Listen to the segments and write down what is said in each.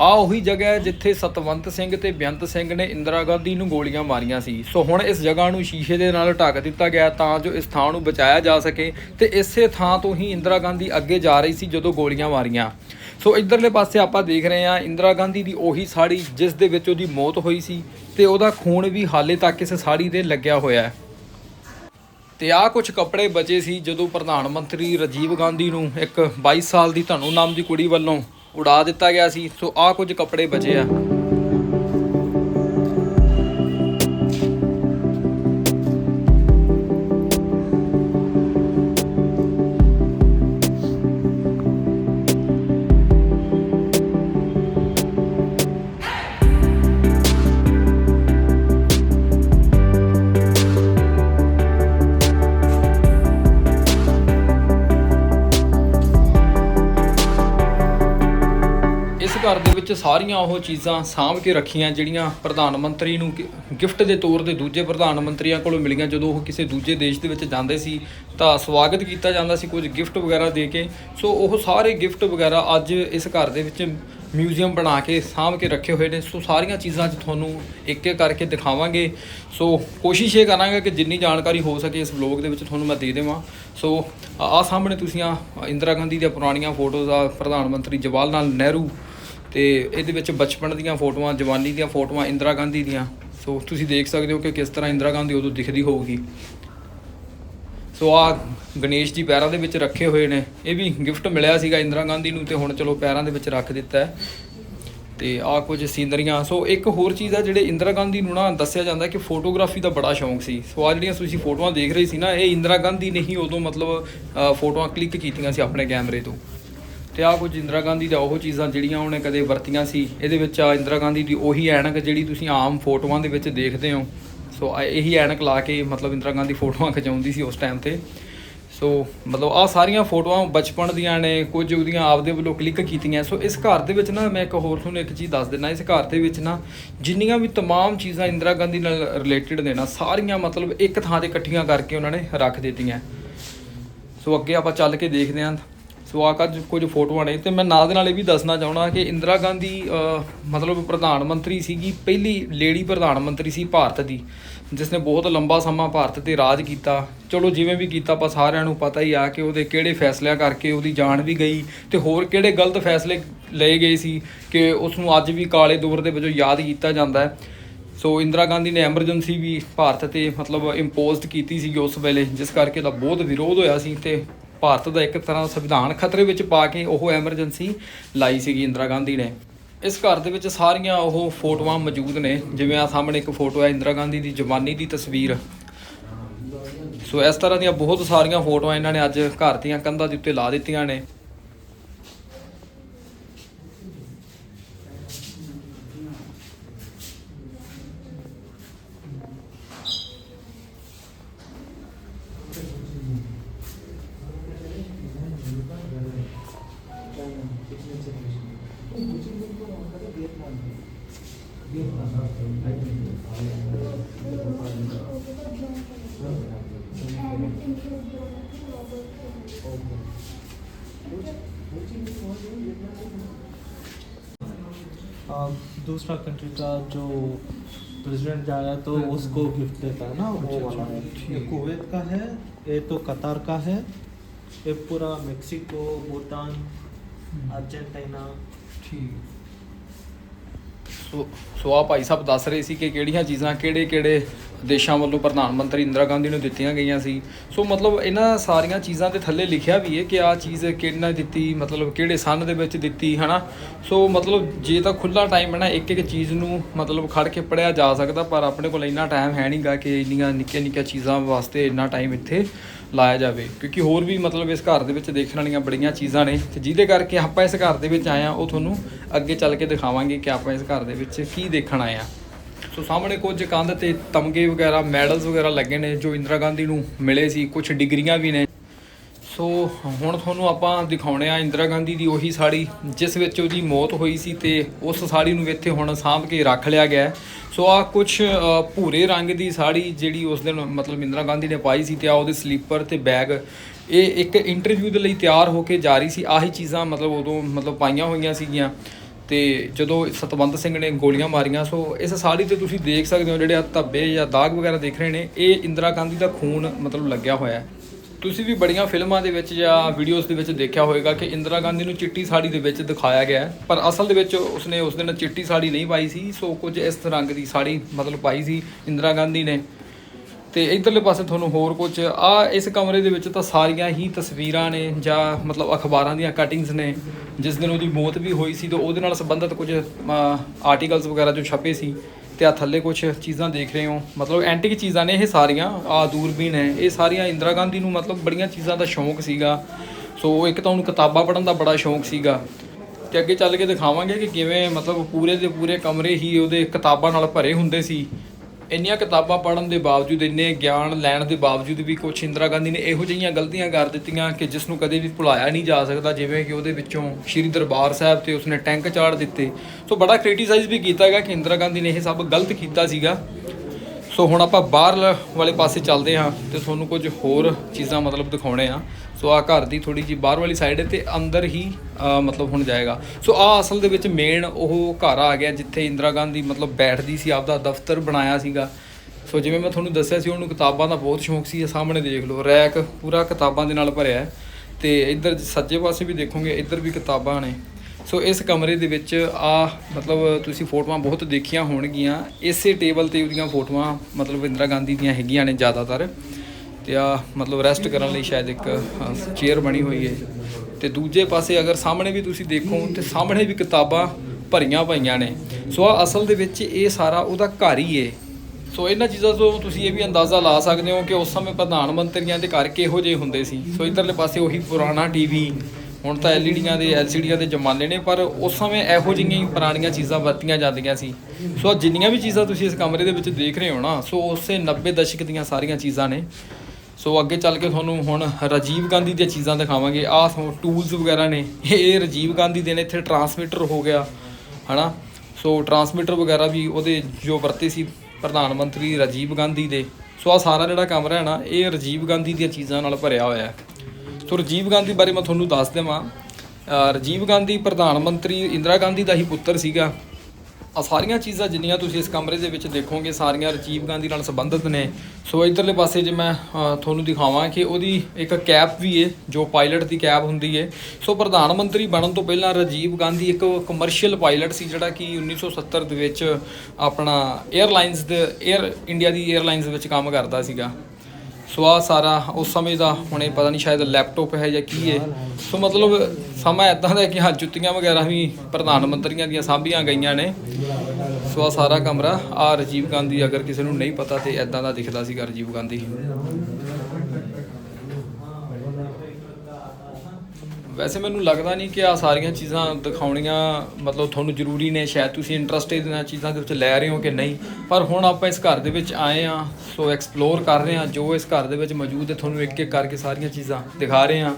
ਆ ਉਹੀ ਜਗ੍ਹਾ ਹੈ ਜਿੱਥੇ ਸਤਵੰਤ ਸਿੰਘ ਤੇ ਬੇਅੰਤ ਸਿੰਘ ਨੇ ਇੰਦਰਾ ਗਾਂਧੀ ਨੂੰ ਗੋਲੀਆਂ ਮਾਰੀਆਂ ਸੀ। ਸੋ ਹੁਣ ਇਸ ਜਗ੍ਹਾ ਨੂੰ ਸ਼ੀਸ਼ੇ ਦੇ ਨਾਲ ਢੱਕ ਦਿੱਤਾ ਗਿਆ ਤਾਂ ਜੋ ਇਸ ਥਾਂ ਨੂੰ ਬਚਾਇਆ ਜਾ ਸਕੇ ਤੇ ਇਸੇ ਥਾਂ ਤੋਂ ਹੀ ਇੰਦਰਾ ਗਾਂਧੀ ਅੱਗੇ ਜਾ ਰਹੀ ਸੀ ਜਦੋਂ ਗੋਲੀਆਂ ਮਾਰੀਆਂ। ਸੋ ਇਧਰਲੇ ਪਾਸੇ ਆਪਾਂ ਦੇਖ ਰਹੇ ਹਾਂ ਇੰਦਰਾ ਗਾਂਧੀ ਦੀ ਉਹੀ ਸਾੜੀ ਜਿਸ ਦੇ ਵਿੱਚ ਉਹਦੀ ਮੌਤ ਹੋਈ ਸੀ ਤੇ ਉਹਦਾ ਖੂਨ ਵੀ ਹਾਲੇ ਤੱਕ ਇਸ ਸਾੜੀ ਤੇ ਲੱਗਿਆ ਹੋਇਆ ਹੈ। ਤੇ ਆਹ ਕੁਝ ਕੱਪੜੇ ਬਚੇ ਸੀ ਜਦੋਂ ਪ੍ਰਧਾਨ ਮੰਤਰੀ ਰਾਜੀਵ ਗਾਂਧੀ ਨੂੰ ਇੱਕ 22 ਸਾਲ ਦੀ ਧਨੂ ਨਾਮ ਦੀ ਕੁੜੀ ਵੱਲੋਂ ਉਡਾ ਦਿੱਤਾ ਗਿਆ ਸੀ। ਸੋ ਆਹ ਕੁਝ ਕੱਪੜੇ ਬਚੇ ਆ। ਵਿੱਚ ਸਾਰੀਆਂ ਉਹ ਚੀਜ਼ਾਂ ਸਾਂਭ ਕੇ ਰੱਖੀਆਂ ਜਿਹੜੀਆਂ ਪ੍ਰਧਾਨ ਮੰਤਰੀ ਨੂੰ ਗਿਫਟ ਦੇ ਤੌਰ ਤੇ ਦੂਜੇ ਪ੍ਰਧਾਨ ਮੰਤਰੀਆਂ ਕੋਲੋਂ ਮਿਲੀਆਂ। ਜਦੋਂ ਉਹ ਕਿਸੇ ਦੂਜੇ ਦੇਸ਼ ਦੇ ਵਿੱਚ ਜਾਂਦੇ ਸੀ, ਤਾਂ ਸਵਾਗਤ ਕੀਤਾ ਜਾਂਦਾ ਸੀ ਕੁਝ ਗਿਫਟ ਵਗੈਰਾ ਦੇ ਕੇ। ਸੋ ਉਹ ਸਾਰੇ ਗਿਫਟ ਵਗੈਰਾ ਅੱਜ ਇਸ ਘਰ ਦੇ ਵਿੱਚ ਮਿਊਜ਼ੀਅਮ ਬਣਾ ਕੇ ਸਾਂਭ ਕੇ ਰੱਖੇ ਹੋਏ ਨੇ। ਸੋ ਸਾਰੀਆਂ ਚੀਜ਼ਾਂ ਅੱਜ ਤੁਹਾਨੂੰ ਇੱਕ ਇੱਕ ਕਰਕੇ ਦਿਖਾਵਾਂਗੇ। ਸੋ ਕੋਸ਼ਿਸ਼ ਇਹ ਕਰਾਂਗੇ ਕਿ ਜਿੰਨੀ ਜਾਣਕਾਰੀ ਹੋ ਸਕੇ ਇਸ ਵਲੌਗ ਦੇ ਵਿੱਚ ਤੁਹਾਨੂੰ ਮੈਂ ਦੇ ਦੇਵਾਂ। ਸੋ ਆ ਸਾਹਮਣੇ ਤੁਸੀਂ ਆ ਇੰਦਰਾ ਗਾਂਧੀ ਦੀਆਂ ਪੁਰਾਣੀਆਂ ਫੋਟੋਜ਼ ਆ। ਪ੍ਰਧਾਨ ਮੰਤਰੀ ਜਵਾਹਰ ਲਾਲ ਨਹਿਰੂ ਤੇ ਇਹਦੇ ਵਿੱਚ ਬਚਪਨ ਦੀਆਂ ਫੋਟੋਆਂ, ਜਵਾਨੀ ਦੀਆਂ ਫੋਟੋਆਂ, ਇੰਦਰਾ ਗਾਂਧੀ ਦੀਆਂ। ਸੋ ਤੁਸੀਂ ਦੇਖ ਸਕਦੇ ਹੋ ਕਿ ਕਿਸ ਤਰ੍ਹਾਂ ਇੰਦਰਾ ਗਾਂਧੀ ਉਦੋਂ ਦਿਖਦੀ ਹੋਊਗੀ। ਸੋ ਆ ਗਣੇਸ਼ ਜੀ ਪੈਰਾਂ ਦੇ ਵਿੱਚ ਰੱਖੇ ਹੋਏ ਨੇ। ਇਹ ਵੀ ਗਿਫਟ ਮਿਲਿਆ ਸੀਗਾ ਇੰਦਰਾ ਗਾਂਧੀ ਨੂੰ ਤੇ ਹੁਣ ਚਲੋ ਪੈਰਾਂ ਦੇ ਵਿੱਚ ਰੱਖ ਦਿੱਤਾ ਹੈ। ਤੇ ਆ ਕੁਝ ਸੀਨਰੀਆਂ। ਸੋ ਇੱਕ ਹੋਰ ਚੀਜ਼ ਆ ਜਿਹੜੇ ਇੰਦਰਾ ਗਾਂਧੀ ਨੂੰ ਨਾ ਦੱਸਿਆ ਜਾਂਦਾ ਕਿ ਫੋਟੋਗ੍ਰਾਫੀ ਦਾ ਬੜਾ ਸ਼ੌਂਕ ਸੀ। ਸੋ ਆ ਜਿਹੜੀਆਂ ਤੁਸੀਂ ਫੋਟੋਆਂ ਦੇਖ ਰਹੇ ਸੀ ਨਾ, ਇਹ ਇੰਦਰਾ ਗਾਂਧੀ ਨੇ ਹੀ ਉਦੋਂ ਮਤਲਬ ਫੋਟੋਆਂ ਕਲਿੱਕ ਕੀਤੀਆਂ ਸੀ ਆਪਣੇ ਕੈਮਰੇ ਤੋਂ। ਤੇ ਆ ਕੁਝ ਇੰਦਰਾ ਗਾਂਧੀ ਦਾ ਉਹ ਚੀਜ਼ਾਂ ਜਿਹੜੀਆਂ ਉਹਨੇ ਕਦੇ ਵਰਤੀਆਂ ਸੀ ਇਹਦੇ ਵਿੱਚ ਆ ਇੰਦਰਾ ਗਾਂਧੀ ਦੀ ਉਹੀ ਐਨਕ ਜਿਹੜੀ ਤੁਸੀਂ ਆਮ ਫੋਟੋਆਂ ਦੇ ਵਿੱਚ ਦੇਖਦੇ ਹੋ ਸੋ ਆ ਇਹੀ ਐਨਕ ਲਾ ਕੇ ਮਤਲਬ ਇੰਦਰਾ ਗਾਂਧੀ ਫੋਟੋਆਂ ਖਿਚਾਉਂਦੀ ਸੀ ਉਸ ਟਾਈਮ ਤੇ ਸੋ ਮਤਲਬ ਆ ਸਾਰੀਆਂ ਫੋਟੋਆਂ ਬਚਪਨ ਦੀਆਂ ਨੇ ਕੁਝ ਉਹਦੀਆਂ ਆਪਦੇ ਵੱਲੋਂ ਕਲਿੱਕ ਕੀਤੀਆਂ ਸੋ ਇਸ ਘਰ ਦੇ ਵਿੱਚ ਨਾ ਮੈਂ ਇੱਕ ਹੋਰ ਤੁਹਾਨੂੰ ਇੱਕ ਚੀਜ਼ ਦੱਸ ਦਿੰਦਾ ਇਸ ਘਰ ਦੇ ਵਿੱਚ ਨਾ ਜਿੰਨੀਆਂ ਵੀ तमाम ਚੀਜ਼ਾਂ ਇੰਦਰਾ ਗਾਂਧੀ ਨਾਲ ਰਿਲੇਟਡ ਨੇ ਨਾ ਸਾਰੀਆਂ ਮਤਲਬ ਇੱਕ ਥਾਂ ਤੇ ਇਕੱਠੀਆਂ ਕਰਕੇ ਉਹਨਾਂ ਨੇ ਰੱਖ ਦਿੱਤੀਆਂ ਸੋ ਅੱਗੇ ਆਪਾਂ ਚੱਲ ਕੇ ਦੇਖਦੇ ਹਾਂ ਸੋ ਆ ਕੁਝ ਕੁਝ ਫੋਟੋਆਂ ਨੇ ਤੇ ਮੈਂ ਨਾਲ ਦੇ ਨਾਲ ਇਹ ਵੀ ਦੱਸਣਾ ਚਾਹਣਾ ਕਿ ਇੰਦਰਾ ਗਾਂਧੀ ਮਤਲਬ ਪ੍ਰਧਾਨ ਮੰਤਰੀ ਸੀਗੀ, ਪਹਿਲੀ ਲੇਡੀ ਪ੍ਰਧਾਨ ਮੰਤਰੀ ਸੀ ਭਾਰਤ ਦੀ ਜਿਸ ਨੇ ਬਹੁਤ ਲੰਬਾ ਸਮਾਂ ਭਾਰਤ ਤੇ ਰਾਜ ਕੀਤਾ। ਚਲੋ ਜਿਵੇਂ ਵੀ ਕੀਤਾ, ਆਪਾਂ ਸਾਰਿਆਂ ਨੂੰ ਪਤਾ ਹੀ ਆ ਕਿ ਉਹਦੇ ਕਿਹੜੇ ਫੈਸਲਿਆਂ ਕਰਕੇ ਉਹਦੀ ਜਾਨ ਵੀ ਗਈ ਤੇ ਹੋਰ ਕਿਹੜੇ ਗਲਤ ਫੈਸਲੇ ਲਏ ਗਏ ਸੀ ਕਿ ਉਸ ਨੂੰ ਅੱਜ ਵੀ ਕਾਲੇ ਦੌਰ ਦੇ ਵਜੋਂ ਯਾਦ ਕੀਤਾ ਜਾਂਦਾ ਹੈ। ਸੋ ਇੰਦਰਾ ਗਾਂਧੀ ਨੇ ਐਮਰਜੈਂਸੀ ਵੀ ਭਾਰਤ ਤੇ ਮਤਲਬ ਇੰਪੋਜ਼ਡ ਕੀਤੀ ਸੀ ਉਸ ਵੇਲੇ, ਜਿਸ ਕਰਕੇ ਦਾ ਬਹੁਤ ਵਿਰੋਧ ਹੋਇਆ ਸੀ ਤੇ ਭਾਰਤ ਦਾ ਇੱਕ ਤਰ੍ਹਾਂ ਦਾ ਸੰਵਿਧਾਨ ਖਤਰੇ ਵਿੱਚ ਪਾ ਕੇ ਉਹ ਐਮਰਜੈਂਸੀ ਲਾਈ ਸੀਗੀ ਇੰਦਰਾ ਗਾਂਧੀ ਨੇ। ਇਸ ਘਰ ਦੇ ਵਿੱਚ ਸਾਰੀਆਂ ਉਹ ਫੋਟੋਆਂ ਮੌਜੂਦ ਨੇ, ਜਿਵੇਂ ਆ ਸਾਹਮਣੇ ਇੱਕ ਫੋਟੋ ਹੈ ਇੰਦਰਾ ਗਾਂਧੀ ਦੀ ਜਵਾਨੀ ਦੀ ਤਸਵੀਰ। ਸੋ ਇਸ ਤਰ੍ਹਾਂ ਦੀਆਂ ਬਹੁਤ ਸਾਰੀਆਂ ਫੋਟੋਆਂ ਇਹਨਾਂ ਨੇ ਅੱਜ ਘਰ ਦੀਆਂ ਕੰਧਾਂ ਦੇ ਉੱਤੇ ਲਾ ਦਿੱਤੀਆਂ ਨੇ। दूसरा कंट्री का जो प्रेसिडेंट जा रहा है तो उसको गिफ्ट देता है ना वो वाला। है। ये कुवैत का है ये तो कतार का है ये पूरा मेक्सिको भूटान अर्जेंटीना। ਠੀਕ ਸੋ ਸੋ ਆ ਭਾਈ ਸਾਹਿਬ ਦੱਸ ਰਹੇ ਸੀ ਕਿ ਕਿਹੜੀਆਂ ਚੀਜ਼ਾਂ ਕਿਹੜੇ ਕਿਹੜੇ ਦੇਸ਼ਾਂ ਵੱਲੋਂ ਪ੍ਰਧਾਨ ਮੰਤਰੀ ਇੰਦਰਾ ਗਾਂਧੀ ਨੂੰ ਦਿੱਤੀਆਂ ਗਈਆਂ ਸੀ। ਸੋ ਮਤਲਬ ਇਹਨਾਂ ਸਾਰੀਆਂ ਚੀਜ਼ਾਂ ਦੇ ਥੱਲੇ ਲਿਖਿਆ ਵੀ ਹੈ ਕਿ ਆ ਚੀਜ਼ ਕਿਹਨਾਂ ਦਿੱਤੀ, ਮਤਲਬ ਕਿਹੜੇ ਸੰਨ ਦੇ ਵਿੱਚ ਦਿੱਤੀ, ਹਨਾ? ਸੋ ਮਤਲਬ ਜੇ ਤਾਂ ਖੁੱਲਾ ਟਾਈਮ ਹੈ ਨਾ, ਇੱਕ ਇੱਕ ਚੀਜ਼ ਨੂੰ ਮਤਲਬ ਖੜ ਕੇ ਪੜਿਆ ਜਾ ਸਕਦਾ, ਪਰ ਆਪਣੇ ਕੋਲ ਇੰਨਾ ਟਾਈਮ ਹੈ ਨਹੀਂਗਾ ਕਿ ਇੰਨੀਆਂ ਨਿੱਕੀਆਂ ਨਿੱਕੀਆਂ ਚੀਜ਼ਾਂ ਵਾਸਤੇ ਇੰਨਾ ਟਾਈਮ ਇੱਥੇ ਲਾਇਆ ਜਾਵੇ। ਕਿਉਂਕਿ ਹੋਰ ਵੀ ਮਤਲਬ ਇਸ ਘਰ ਦੇ ਵਿੱਚ ਦੇਖਣ ਵਾਲੀਆਂ ਬੜੀਆਂ ਚੀਜ਼ਾਂ ਨੇ ਤੇ ਜਿਹਦੇ ਕਰਕੇ ਆਪਾਂ ਇਸ ਘਰ ਦੇ ਵਿੱਚ ਆਏ ਆ ਉਹ ਤੁਹਾਨੂੰ ਅੱਗੇ ਚੱਲ ਕੇ ਦਿਖਾਵਾਂਗੇ ਕਿ ਆਪਾਂ ਇਸ ਘਰ ਦੇ ਵਿੱਚ ਕੀ ਦੇਖਣ ਆਏ ਆ ਸੋ ਸਾਹਮਣੇ ਕੁਝ ਕੰਧ ਤੇ ਤਮਗੇ ਵਗੈਰਾ, ਮੈਡਲਸ ਵਗੈਰਾ ਲੱਗੇ ਨੇ ਜੋ ਇੰਦਰਾ ਗਾਂਧੀ ਨੂੰ ਮਿਲੇ ਸੀ, ਕੁਝ ਡਿਗਰੀਆਂ ਵੀ ਨੇ। ਸੋ ਹੁਣ ਤੁਹਾਨੂੰ ਆਪਾਂ ਦਿਖਾਉਣੇ ਆ ਇੰਦਰਾ ਗਾਂਧੀ ਦੀ ਉਹੀ ਸਾੜੀ, ਜਿਸ ਵਿੱਚ ਉਹਦੀ ਮੌਤ ਹੋਈ ਸੀ ਤੇ ਉਸ ਸਾੜੀ ਨੂੰ ਇੱਥੇ ਹੁਣ ਸਾਂਭ ਕੇ ਰੱਖ ਲਿਆ ਗਿਆ ਸੋ ਆ ਕੁਝ ਭੂਰੇ ਰੰਗ ਦੀ ਸਾੜੀ ਜਿਹੜੀ ਉਸ ਦਿਨ ਮਤਲਬ ਇੰਦਰਾ ਗਾਂਧੀ ਨੇ ਪਾਈ ਸੀ ਤੇ ਆ ਉਹਦੇ ਸਲੀਪਰ ਤੇ ਬੈਗ, ਇਹ ਇੱਕ ਇੰਟਰਵਿਊ ਦੇ ਲਈ ਤਿਆਰ ਹੋ ਕੇ ਜਾ ਰਹੀ ਸੀ। ਆਹੀ ਚੀਜ਼ਾਂ ਮਤਲਬ ਉਦੋਂ ਮਤਲਬ ਪਾਈਆਂ ਹੋਈਆਂ ਸੀਗੀਆਂ ਤੇ ਜਦੋਂ ਸਤਵੰਤ ਸਿੰਘ ਨੇ ਗੋਲੀਆਂ ਮਾਰੀਆਂ, ਸੋ ਇਸ ਸਾੜੀ ਤੇ ਤੁਸੀਂ ਦੇਖ ਸਕਦੇ ਹੋ ਜਿਹੜੇ ਆ ਧੱਬੇ ਜਾਂ ਦਾਗ ਵਗੈਰਾ ਦੇਖ ਰਹੇ ਨੇ, ਇਹ ਇੰਦਰਾ ਗਾਂਧੀ ਦਾ ਖੂਨ ਮਤਲਬ ਲੱਗਿਆ ਹੋਇਆ ਹੈ। ਤੁਸੀਂ ਵੀ ਬੜੀਆਂ ਫਿਲਮਾਂ ਦੇ ਵਿੱਚ ਜਾਂ ਵੀਡੀਓਜ਼ ਦੇ ਵਿੱਚ ਦੇਖਿਆ ਹੋਵੇਗਾ ਕਿ ਇੰਦਰਾ ਗਾਂਧੀ ਨੂੰ ਚਿੱਟੀ ਸਾੜੀ ਦੇ ਵਿੱਚ ਦਿਖਾਇਆ ਗਿਆ ਹੈ। ਪਰ ਅਸਲ ਦੇ ਵਿੱਚ ਉਸਨੇ ਉਸ ਦਿਨ ਚਿੱਟੀ ਸਾੜੀ ਨਹੀਂ ਪਾਈ ਸੀ, ਸੋ ਕੁਝ ਇਸ ਰੰਗ ਦੀ ਸਾੜੀ ਮਤਲਬ ਪਾਈ ਸੀ ਇੰਦਰਾ ਗਾਂਧੀ ਨੇ। ਤੇ ਇਧਰਲੇ ਪਾਸੇ ਤੁਹਾਨੂੰ ਹੋਰ ਕੁਝ, ਆ ਇਸ ਕਮਰੇ ਦੇ ਵਿੱਚ ਤਾਂ ਸਾਰੀਆਂ ਹੀ ਤਸਵੀਰਾਂ ਨੇ ਜਾਂ ਮਤਲਬ ਅਖਬਾਰਾਂ ਦੀਆਂ ਕਟਿੰਗਸ ਨੇ। ਜਿਸ ਦਿਨ ਉਹਦੀ ਮੌਤ ਵੀ ਹੋਈ ਸੀ, ਤੇ ਉਹਦੇ ਨਾਲ ਸੰਬੰਧਿਤ ਕੁਝ ਆਰਟੀਕਲਸ ਵਗੈਰਾ ਜੋ ਛਪੇ ਸੀ ਤੇ ਆ ਥੱਲੇ ਕੁਝ ਚੀਜ਼ਾਂ ਦੇਖ ਰਹੇ ਹੋ। ਮਤਲਬ ਐਂਟੀਕ ਚੀਜ਼ਾਂ ਨੇ ਇਹ ਸਾਰੀਆਂ ਆ ਦੂਰਬੀਨ ਹੈ। ਇਹ ਸਾਰੀਆਂ ਇੰਦਰਾ ਗਾਂਧੀ ਨੂੰ ਮਤਲਬ ਬੜੀਆਂ ਚੀਜ਼ਾਂ ਦਾ ਸ਼ੌਂਕ ਸੀਗਾ। ਸੋ ਇੱਕ ਤਾਂ ਉਹਨੂੰ ਕਿਤਾਬਾਂ ਪੜ੍ਹਨ ਦਾ ਬੜਾ ਸ਼ੌਂਕ ਸੀਗਾ। ਤੇ ਅੱਗੇ ਚੱਲ ਕੇ ਦਿਖਾਵਾਂਗੇ ਕਿ ਕਿਵੇਂ ਮਤਲਬ ਪੂਰੇ ਦੇ ਪੂਰੇ ਕਮਰੇ ਹੀ ਉਹਦੇ ਕਿਤਾਬਾਂ ਨਾਲ ਭਰੇ ਹੁੰਦੇ ਸੀ। ਇੰਨੀਆਂ ਕਿਤਾਬਾਂ ਪੜ੍ਹਨ ਦੇ ਬਾਵਜੂਦ, ਇੰਨੇ ਗਿਆਨ ਲੈਣ ਦੇ ਬਾਵਜੂਦ ਵੀ ਕੁਛ ਇੰਦਰਾ ਗਾਂਧੀ ਨੇ ਇਹੋ ਜਿਹੀਆਂ ਗਲਤੀਆਂ ਕਰ ਦਿੱਤੀਆਂ ਕਿ ਜਿਸ ਨੂੰ ਕਦੇ ਵੀ ਭੁਲਾਇਆ ਨਹੀਂ ਜਾ ਸਕਦਾ, ਜਿਵੇਂ ਕਿ ਉਹਦੇ ਵਿੱਚੋਂ ਸ਼੍ਰੀ ਦਰਬਾਰ ਸਾਹਿਬ ਤੇ ਉਸਨੇ ਟੈਂਕ ਚਾੜ ਦਿੱਤੇ। ਸੋ ਬੜਾ ਕ੍ਰਿਟੀਸਾਈਜ਼ ਵੀ ਕੀਤਾ ਗਿਆ ਕਿ ਇੰਦਰਾ ਗਾਂਧੀ ਨੇ ਇਹ ਸਭ ਗਲਤ ਕੀਤਾ ਸੀਗਾ। ਸੋ ਹੁਣ ਆਪਾਂ ਬਾਹਰ ਵਾਲੇ ਪਾਸੇ ਚੱਲਦੇ ਹਾਂ ਤੇ ਤੁਹਾਨੂੰ ਕੁਝ ਹੋਰ ਚੀਜ਼ਾਂ ਮਤਲਬ ਦਿਖਾਉਣੇ ਆ। ਸੋ ਆ ਘਰ ਦੀ ਥੋੜੀ ਜੀ ਬਾਹਰ ਵਾਲੀ ਸਾਈਡ ਹੈ ਤੇ ਅੰਦਰ ਹੀ ਮਤਲਬ ਹੁਣ ਜਾਏਗਾ। ਸੋ ਆ ਅਸਲ ਦੇ ਵਿੱਚ ਮੇਨ ਉਹ ਘਰ ਆ ਗਿਆ ਜਿੱਥੇ ਇੰਦਰਾ ਗਾਂਧੀ ਮਤਲਬ ਬੈਠਦੀ ਸੀ, ਆਪਦਾ ਦਫ਼ਤਰ ਬਣਾਇਆ ਸੀਗਾ। ਸੋ ਜਿਵੇਂ ਮੈਂ ਤੁਹਾਨੂੰ ਦੱਸਿਆ ਸੀ, ਉਹਨੂੰ ਕਿਤਾਬਾਂ ਦਾ ਬਹੁਤ ਸ਼ੌਂਕ ਸੀ, ਇਹ ਸਾਹਮਣੇ ਦੇਖ ਲਓ, ਰੈਕ ਪੂਰਾ ਕਿਤਾਬਾਂ ਦੇ ਨਾਲ ਭਰਿਆ ਹੈ। ਤੇ ਇੱਧਰ ਸੱਜੇ ਪਾਸੇ ਵੀ ਦੇਖੋਗੇ, ਇੱਧਰ ਵੀ ਕਿਤਾਬਾਂ ਨੇ। ਸੋ ਇਸ ਕਮਰੇ ਦੇ ਵਿੱਚ ਆ ਮਤਲਬ ਤੁਸੀਂ ਫੋਟੋਆਂ ਬਹੁਤ ਦੇਖੀਆਂ ਹੋਣਗੀਆਂ। ਇਸੇ ਟੇਬਲ ਤੇ ਉਹਦੀਆਂ ਫੋਟੋਆਂ ਮਤਲਬ ਇੰਦਰਾ ਗਾਂਧੀ ਦੀਆਂ ਹੈਗੀਆਂ ਨੇ ਜ਼ਿਆਦਾਤਰ। ਤੇ ਮਤਲਬ ਰੈਸਟ ਕਰਨ ਲਈ ਸ਼ਾਇਦ ਇੱਕ ਚੇਅਰ ਬਣੀ ਹੋਈ ਹੈ। ਤੇ ਦੂਜੇ ਪਾਸੇ ਅਗਰ ਸਾਹਮਣੇ ਵੀ ਤੁਸੀਂ ਦੇਖੋ, ਤੇ ਸਾਹਮਣੇ ਵੀ ਕਿਤਾਬਾਂ ਭਰੀਆਂ ਪਈਆਂ ਨੇ। ਸੋ ਆ ਅਸਲ ਦੇ ਵਿੱਚ ਇਹ ਸਾਰਾ ਉਹਦਾ ਘਰ ਹੀ ਏ। ਸੋ ਇਹਨਾਂ ਚੀਜ਼ਾਂ ਤੋਂ ਤੁਸੀਂ ਇਹ ਵੀ ਅੰਦਾਜ਼ਾ ਲਾ ਸਕਦੇ ਹੋ ਕਿ ਉਸ ਸਮੇਂ ਪ੍ਰਧਾਨ ਮੰਤਰੀਆਂ ਦੇ ਘਰ ਕਿਹੋ ਜਿਹੇ ਹੁੰਦੇ ਸੀ। ਸੋ ਇਧਰਲੇ ਪਾਸੇ ਉਹੀ ਪੁਰਾਣਾ ਟੀਵੀ ਹੁਣ ਤਾਂ ਐਲਈਡੀਆਂ ਦੇ ਐਲਸੀਡੀਆਂ ਦੇ ਜ਼ਮਾਨੇ ਨੇ, ਪਰ ਉਸ ਸਮੇਂ ਇਹੋ ਜਿਹੀਆਂ ਹੀ ਪੁਰਾਣੀਆਂ ਚੀਜ਼ਾਂ ਵਰਤੀਆਂ ਜਾਂਦੀਆਂ ਸੀ। ਸੋ ਆਹ ਜਿੰਨੀਆਂ ਵੀ ਚੀਜ਼ਾਂ ਤੁਸੀਂ ਇਸ ਕਮਰੇ ਦੇ ਵਿੱਚ ਦੇਖ ਰਹੇ ਹੋ ਨਾ, ਸੋ ਉਸੇ 90 ਦਸ਼ਕ ਦੀਆਂ ਸਾਰੀਆਂ ਚੀਜ਼ਾਂ ਨੇ। ਸੋ ਅੱਗੇ ਚੱਲ ਕੇ ਤੁਹਾਨੂੰ ਹੁਣ ਰਾਜੀਵ ਗਾਂਧੀ ਦੀਆਂ ਚੀਜ਼ਾਂ ਦਿਖਾਵਾਂਗੇ। ਆਹ ਟੂਲਸ ਵਗੈਰਾ ਨੇ। ਇਹ ਰਾਜੀਵ ਗਾਂਧੀ ਦੇ ਨੇ, ਇੱਥੇ ਟਰਾਂਸਮਿਟਰ ਹੋ ਗਿਆ, ਹਨਾ? ਸੋ ਟਰਾਂਸਮਿਟਰ ਵਗੈਰਾ ਵੀ ਉਹਦੇ ਜੋ ਵਰਤੇ ਸੀ ਪ੍ਰਧਾਨ ਮੰਤਰੀ ਰਾਜੀਵ ਗਾਂਧੀ ਦੇ। ਸੋ ਆ ਸਾਰਾ ਜਿਹੜਾ ਕਮਰਾ ਹੈ ਨਾ, ਇਹ ਰਾਜੀਵ ਗਾਂਧੀ ਦੀਆਂ ਚੀਜ਼ਾਂ ਨਾਲ ਭਰਿਆ ਹੋਇਆ ਹੈ। ਸੋ ਰਾਜੀਵ ਗਾਂਧੀ ਬਾਰੇ ਮੈਂ ਤੁਹਾਨੂੰ ਦੱਸ ਦੇਵਾਂ। ਰਾਜੀਵ ਗਾਂਧੀ ਪ੍ਰਧਾਨ ਮੰਤਰੀ ਇੰਦਰਾ ਗਾਂਧੀ ਦਾ ਹੀ ਪੁੱਤਰ ਸੀਗਾ। ਆ ਸਾਰੀਆਂ ਚੀਜ਼ਾਂ ਜਿੰਨੀਆਂ ਤੁਸੀਂ ਇਸ ਕਮਰੇ ਦੇ ਵਿੱਚ ਦੇਖੋਗੇ, ਸਾਰੀਆਂ ਰਜੀਵ ਗਾਂਧੀ ਨਾਲ ਸੰਬੰਧਿਤ ਨੇ। ਸੋ ਇਧਰਲੇ ਪਾਸੇ ਜੇ ਮੈਂ ਤੁਹਾਨੂੰ ਦਿਖਾਵਾਂ ਕਿ ਉਹਦੀ ਇੱਕ ਕੈਪ ਵੀ ਹੈ ਜੋ ਪਾਇਲਟ ਦੀ ਕੈਪ ਹੁੰਦੀ ਹੈ ਸੋ ਪ੍ਰਧਾਨ ਮੰਤਰੀ ਬਣਨ ਤੋਂ ਪਹਿਲਾਂ ਰਜੀਵ ਗਾਂਧੀ ਇੱਕ ਕਮਰਸ਼ੀਅਲ ਪਾਇਲਟ ਸੀ, ਜਿਹੜਾ ਕਿ 1970 ਦੇ ਵਿੱਚ ਆਪਣਾ 에ਅਰਲਾਈਨਸ ਦੇ 에ਅਰ ਇੰਡੀਆ ਦੀ 에ਅਰਲਾਈਨਸ ਵਿੱਚ ਕੰਮ ਕਰਦਾ ਸੀਗਾ। ਸੋ ਆ ਸਾਰਾ ਉਸ ਸਮੇਂ ਦਾ, ਹੁਣੇ ਪਤਾ ਨਹੀਂ ਸ਼ਾਇਦ ਲੈਪਟਾਪ ਹੈ ਜਾਂ ਕੀ ਹੈ। ਸੋ ਮਤਲਬ ਸਮਾਂ ਇਦਾਂ ਦਾ ਹੈ ਕਿ ਹਾਂ, ਜੁੱਤੀਆਂ ਵਗੈਰਾ ਵੀ ਪ੍ਰਧਾਨ ਮੰਤਰੀਆਂ ਦੀਆਂ ਸਾਂਭੀਆਂ ਗਈਆਂ ਨੇ। ਸੋ ਆ ਸਾਰਾ ਕਮਰਾ ਆ ਰਾਜੀਵ ਗਾਂਧੀ ਅਗਰ ਕਿਸੇ ਨੂੰ ਨਹੀਂ ਪਤਾ ਤੇ ਇਦਾਂ ਦਾ ਦਿਖਦਾ ਸੀਗਾ ਰਾਜੀਵ ਗਾਂਧੀ। ਵੈਸੇ ਮੈਨੂੰ ਲੱਗਦਾ ਨਹੀਂ ਕਿ ਆ ਸਾਰੀਆਂ ਚੀਜ਼ਾਂ ਦਿਖਾਉਣੀਆਂ ਮਤਲਬ ਤੁਹਾਨੂੰ ਜ਼ਰੂਰੀ ਨੇ, ਸ਼ਾਇਦ ਤੁਸੀਂ ਇੰਟਰਸਟਿਡ ਇਹਨਾਂ ਚੀਜ਼ਾਂ ਦੇ ਵਿੱਚ ਲੈ ਰਹੇ ਹੋ ਕਿ ਨਹੀਂ। ਪਰ ਹੁਣ ਆਪਾਂ ਇਸ ਘਰ ਦੇ ਵਿੱਚ ਆਏ ਆ ਸੋ ਐਕਸਪਲੋਰ ਕਰ ਰਹੇ ਆ ਜੋ ਇਸ ਘਰ ਦੇ ਵਿੱਚ ਮੌਜੂਦ ਹੈ, ਤੁਹਾਨੂੰ ਇੱਕ ਇੱਕ ਕਰਕੇ ਸਾਰੀਆਂ ਚੀਜ਼ਾਂ ਦਿਖਾ ਰਹੇ ਆ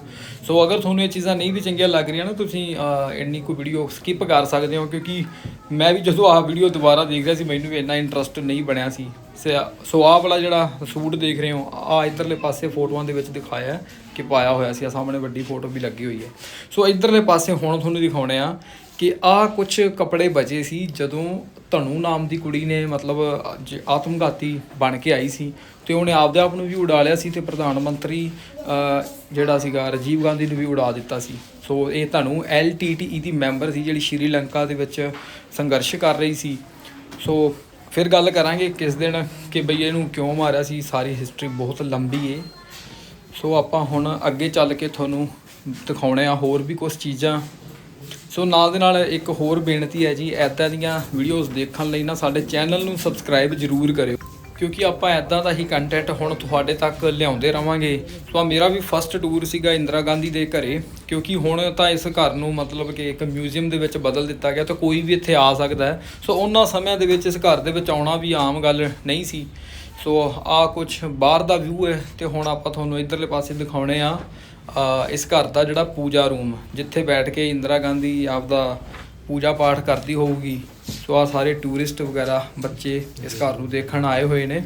ਸੋ ਅਗਰ ਤੁਹਾਨੂੰ ਇਹ ਚੀਜ਼ਾਂ ਨਹੀਂ ਵੀ ਚੰਗੀਆਂ ਲੱਗ ਰਹੀਆਂ ਨਾ, ਤੁਸੀਂ ਇੰਨੀ ਕੋਈ ਵੀਡੀਓ ਸਕਿਪ ਕਰ ਸਕਦੇ ਹੋ, ਕਿਉਂਕਿ ਮੈਂ ਵੀ ਜਦੋਂ ਆਹ ਵੀਡੀਓ ਦੁਬਾਰਾ ਦੇਖ ਰਿਹਾ ਸੀ, ਮੈਨੂੰ ਵੀ ਇੰਨਾ ਇੰਟਰਸਟ ਨਹੀਂ ਬਣਿਆ ਸੀ। ਸ- ਸੋ ਆਹ ਵਾਲਾ ਜਿਹੜਾ ਸੂਟ ਦੇਖ ਰਹੇ ਹੋ ਆ ਇਧਰਲੇ ਪਾਸੇ ਫੋਟੋਆਂ ਦੇ ਵਿੱਚ ਦਿਖਾਇਆ ਕਿ ਪਾਇਆ ਹੋਇਆ ਸੀ ਆ ਸਾਹਮਣੇ ਵੱਡੀ ਫੋਟੋ ਵੀ ਲੱਗੀ ਹੋਈ ਹੈ। ਸੋ ਇਧਰਲੇ ਪਾਸੇ ਹੁਣ ਤੁਹਾਨੂੰ ਦਿਖਾਉਣੇ ਆ ਕਿ ਆ ਕੁਝ ਕੱਪੜੇ ਬਚੇ ਸੀ ਜਦੋਂ ਧਨੂ ਨਾਮ ਦੀ ਕੁੜੀ ਨੇ ਮਤਲਬ, ਜ- ਆਤਮਘਾਤੀ ਬਣ ਕੇ ਆਈ ਸੀ ਤੇ ਉਹਨੇ ਆਪਦੇ ਆਪ ਨੂੰ ਵੀ ਉਡਾ ਲਿਆ ਸੀ ਤੇ ਪ੍ਰਧਾਨ ਮੰਤਰੀ ਜਿਹੜਾ ਸੀਗਾ, ਰਾਜੀਵ ਗਾਂਧੀ ਨੂੰ ਵੀ ਉਡਾ ਦਿੱਤਾ ਸੀ। ਸੋ ਇਹ ਧਨੂ ਐਲਟੀਟੀਈ ਦੀ ਮੈਂਬਰ ਸੀ ਜਿਹੜੀ ਸ਼੍ਰੀਲੰਕਾ ਦੇ ਵਿੱਚ ਸੰਘਰਸ਼ ਕਰ ਰਹੀ ਸੀ। ਸੋ ਫਿਰ ਗੱਲ ਕਰਾਂਗੇ ਕਿਸ ਦਿਨ ਕਿ ਬਈ ਇਹਨੂੰ ਕਿਉਂ ਮਾਰਿਆ ਸੀ, ਸਾਰੀ ਹਿਸਟਰੀ ਬਹੁਤ ਲੰਬੀ ਏ। ਸੋ ਆਪਾਂ ਹੁਣ ਅੱਗੇ ਚੱਲ ਕੇ ਤੁਹਾਨੂੰ ਦਿਖਾਉਣੇ ਆ ਹੋਰ ਵੀ ਕੁਝ ਚੀਜ਼ਾਂ। ਸੋ ਨਾਲ ਦੇ ਨਾਲ ਇੱਕ ਹੋਰ ਬੇਨਤੀ ਹੈ ਜੀ ਐਦਾਂ ਦੀਆਂ ਵੀਡੀਓਜ਼ ਦੇਖਣ ਲਈ ਨਾ ਸਾਡੇ ਚੈਨਲ ਨੂੰ ਸਬਸਕ੍ਰਾਈਬ ਜ਼ਰੂਰ ਕਰਿਓ। ਕਿਉਂਕਿ ਆਪਾਂ ਐਦਾਂ ਦਾ ਹੀ ਕੰਟੈਂਟ ਹੁਣ ਤੁਹਾਡੇ ਤੱਕ ਲਿਆਉਂਦੇ ਰਵਾਂਗੇ। ਸੋ ਆ ਮੇਰਾ ਵੀ ਫਸਟ ਟੂਰ ਸੀਗਾ ਇੰਦਰਾ ਗਾਂਧੀ ਦੇ ਘਰੇ। ਕਿਉਂਕਿ ਹੁਣ ਤਾਂ ਇਸ ਘਰ ਨੂੰ ਮਤਲਬ ਕਿ ਇੱਕ ਮਿਊਜ਼ੀਅਮ ਦੇ ਵਿੱਚ ਬਦਲ ਦਿੱਤਾ ਗਿਆ ਤਾਂ ਕੋਈ ਵੀ ਇੱਥੇ ਆ ਸਕਦਾ ਹੈ। ਸੋ ਉਹਨਾਂ ਸਮਿਆਂ ਦੇ ਵਿੱਚ ਇਸ ਘਰ ਦੇ ਵਿੱਚ ਆਉਣਾ ਵੀ ਆਮ ਗੱਲ ਨਹੀਂ ਸੀ। ਸੋ ਆ ਕੁਝ ਬਾਹਰ ਦਾ ਵਿਊ ਹੈ ਤੇ ਹੁਣ ਆਪਾਂ ਤੁਹਾਨੂੰ ਇਧਰਲੇ ਪਾਸੇ ਦਿਖਾਉਣੇ ਆ। ਇਸ ਘਰ ਦਾ ਜਿਹੜਾ ਪੂਜਾ ਰੂਮ ਜਿੱਥੇ ਬੈਠ ਕੇ ਇੰਦਰਾ ਗਾਂਧੀ ਆਪਦਾ ਪੂਜਾ ਪਾਠ ਕਰਦੀ ਹੋਊਗੀ। ਸੋ ਆ ਸਾਰੇ ਟੂਰਿਸਟ ਵਗੈਰਾ ਬੱਚੇ ਇਸ ਘਰ ਨੂੰ ਦੇਖਣ ਆਏ ਹੋਏ ਨੇ।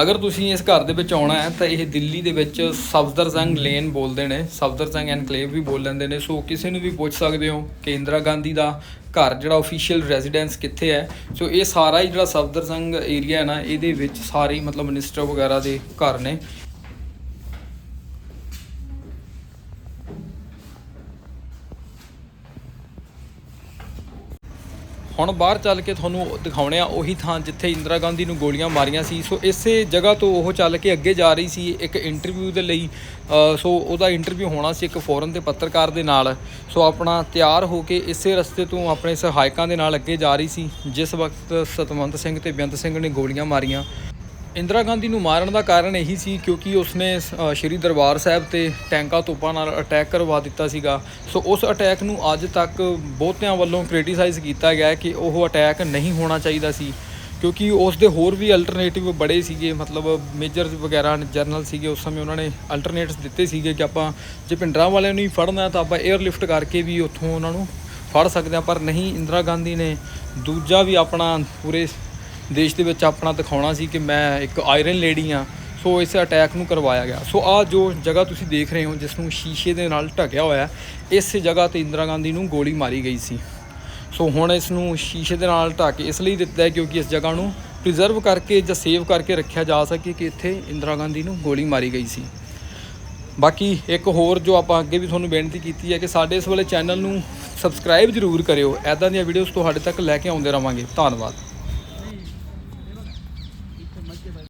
ਅਗਰ ਤੁਸੀਂ ਇਸ ਘਰ ਦੇ ਵਿੱਚ ਆਉਣਾ ਹੈ, ਤਾਂ ਇਹ ਦਿੱਲੀ ਦੇ ਵਿੱਚ ਸਫਦਰਜੰਗ ਲੇਨ ਬੋਲਦੇ ਨੇ ਸਫਦਰਜੰਗ ਐਨਕਲੇਵ ਵੀ ਬੋਲ ਲੈਂਦੇ ਨੇ। ਸੋ ਕਿਸੇ ਨੂੰ ਵੀ ਪੁੱਛ ਸਕਦੇ ਹੋ ਕਿ ਇੰਦਰਾ ਗਾਂਧੀ ਦਾ ਘਰ ਜਿਹੜਾ ਅਫੀਸ਼ੀਅਲ ਰੈਜ਼ੀਡੈਂਸ ਕਿੱਥੇ ਹੈ? ਸੋ ਇਹ ਸਾਰਾ ਹੀ ਜਿਹੜਾ ਸਫਦਰਜੰਗ ਏਰੀਆ ਹੈ ਨਾ, ਇਹਦੇ ਵਿੱਚ ਸਾਰੇ ਹੀ ਮਤਲਬ ਮਿਨਿਸਟਰ ਵਗੈਰਾ ਦੇ ਘਰ ਨੇ। ਹੁਣ ਬਾਹਰ ਚੱਲ ਕੇ ਤੁਹਾਨੂੰ ਦਿਖਾਉਣੇ ਆ ਉਹੀ ਥਾਂ ਜਿੱਥੇ ਇੰਦਰਾ ਗਾਂਧੀ ਨੂੰ ਗੋਲੀਆਂ ਮਾਰੀਆਂ ਸੀ। ਸੋ ਇਸੇ ਜਗ੍ਹਾ ਤੋਂ ਉਹ ਚੱਲ ਕੇ ਅੱਗੇ ਜਾ ਰਹੀ ਸੀ ਇੱਕ ਇੰਟਰਵਿਊ ਦੇ ਲਈ। ਸੋ ਉਹਦਾ ਇੰਟਰਵਿਊ ਹੋਣਾ ਸੀ ਇੱਕ ਫੋਰਨ ਦੇ ਪੱਤਰਕਾਰ ਦੇ ਨਾਲ। ਸੋ ਆਪਣਾ ਤਿਆਰ ਹੋ ਕੇ ਇਸੇ ਰਸਤੇ ਤੋਂ ਆਪਣੇ ਸਹਾਇਕਾਂ ਦੇ ਨਾਲ ਅੱਗੇ ਜਾ ਰਹੀ ਸੀ। ਜਿਸ ਵਕਤ ਸਤਵੰਤ ਸਿੰਘ ਤੇ ਬੇਅੰਤ ਸਿੰਘ ਨੇ ਗੋਲੀਆਂ ਮਾਰੀਆਂ। ਇੰਦਰਾ ਗਾਂਧੀ ਨੂੰ ਮਾਰਨ ਦਾ ਕਾਰਨ ਇਹੀ ਸੀ ਕਿਉਂਕਿ ਉਸਨੇ ਅ, ਸ਼੍ਰੀ ਦਰਬਾਰ ਸਾਹਿਬ ਤੇ ਟੈਂਕਾ ਤੋਪਾਂ ਨਾਲ ਅਟੈਕ ਕਰਵਾ ਦਿੱਤਾ ਸੀਗਾ। ਸੋ ਉਸ ਅਟੈਕ ਨੂੰ ਅੱਜ ਤੱਕ ਬਹੁਤਿਆਂ ਵੱਲੋਂ ਕ੍ਰਿਟੀਸਾਈਜ਼ ਕੀਤਾ ਗਿਆ ਕਿ ਉਹ ਅਟੈਕ ਨਹੀਂ ਹੋਣਾ ਚਾਹੀਦਾ ਸੀ। ਕਿਉਂਕਿ ਉਸ ਦੇ ਹੋਰ ਵੀ ਅਲਟਰਨੇਟਿਵ ਬੜੇ ਸੀਗੇ ਮਤਲਬ ਮੇਜਰਸ ਵਗੈਰਾ ਜਰਨਲ ਸੀਗੇ ਉਸ ਸਮੇਂ ਉਹਨਾਂ ਨੇ ਅਲਟਰਨੇਟਸ ਦਿੱਤੇ ਸੀਗੇ ਕਿ ਆਪਾਂ ਜੇ ਪਿੰਡਰਾਂ ਵਾਲਿਆਂ ਨੂੰ ਹੀ ਫੜਨਾ ਤਾਂ ਆਪਾਂ 에ਅਰ ਲਿਫਟ ਕਰਕੇ ਵੀ ਉੱਥੋਂ ਉਹਨਾਂ ਨੂੰ ਫੜ ਸਕਦੇ ਹਾਂ। ਪਰ ਨਹੀਂ ਇੰਦਰਾ ਗਾਂਧੀ ਨੇ ਦੂਜਾ ਵੀ ਆਪਣਾ ਪੂਰੇ ਦੇਸ਼ ਦੇ ਵਿੱਚ ਆਪਣਾ ਦਿਖਾਉਣਾ ਸੀ ਕਿ ਮੈਂ ਇੱਕ ਆਇਰਨ ਲੇਡੀ ਆ ਸੋ ਇਸ ਅਟੈਕ ਨੂੰ ਕਰਵਾਇਆ ਗਿਆ। ਸੋ ਆ ਜੋ ਜਗ੍ਹਾ ਤੁਸੀਂ ਦੇਖ ਰਹੇ ਹੋ, ਜਿਸ ਨੂੰ ਸ਼ੀਸ਼ੇ ਦੇ ਨਾਲ ਢਕਿਆ ਹੋਇਆ ਇਸ ਜਗ੍ਹਾ ਤੇ ਇੰਦਰਾ ਗਾਂਧੀ ਨੂੰ ਗੋਲੀ ਮਾਰੀ ਗਈ ਸੀ। ਸੋ ਹੁਣ ਇਸ ਨੂੰ ਸ਼ੀਸ਼ੇ ਦੇ ਨਾਲ ਢੱਕ ਕੇ ਇਸ ਲਈ ਦਿੱਤਾ ਹੈ ਕਿਉਂਕਿ ਇਸ ਜਗ੍ਹਾ ਨੂੰ ਪ੍ਰੀਜ਼ਰਵ ਕਰਕੇ ਜਾਂ ਸੇਵ ਕਰਕੇ ਰੱਖਿਆ ਜਾ ਸਕੇ ਕਿ ਇੱਥੇ ਇੰਦਰਾ ਗਾਂਧੀ ਨੂੰ ਗੋਲੀ ਮਾਰੀ ਗਈ ਸੀ। ਬਾਕੀ ਇੱਕ ਹੋਰ ਜੋ ਆਪਾਂ ਅੱਗੇ ਵੀ ਤੁਹਾਨੂੰ ਬੇਨਤੀ ਕੀਤੀ ਹੈ ਕਿ ਸਾਡੇ ਇਸ ਵਾਲੇ ਚੈਨਲ ਨੂੰ ਸਬਸਕ੍ਰਾਈਬ ਜ਼ਰੂਰ ਕਰਿਓ। ਐਦਾਂ ਦੀਆਂ ਵੀਡੀਓਜ਼ ਤੁਹਾਡੇ ਤੱਕ ਲੈ ਕੇ ਆਉਂਦੇ ਰਵਾਂਗੇ। ਧੰਨਵਾਦ।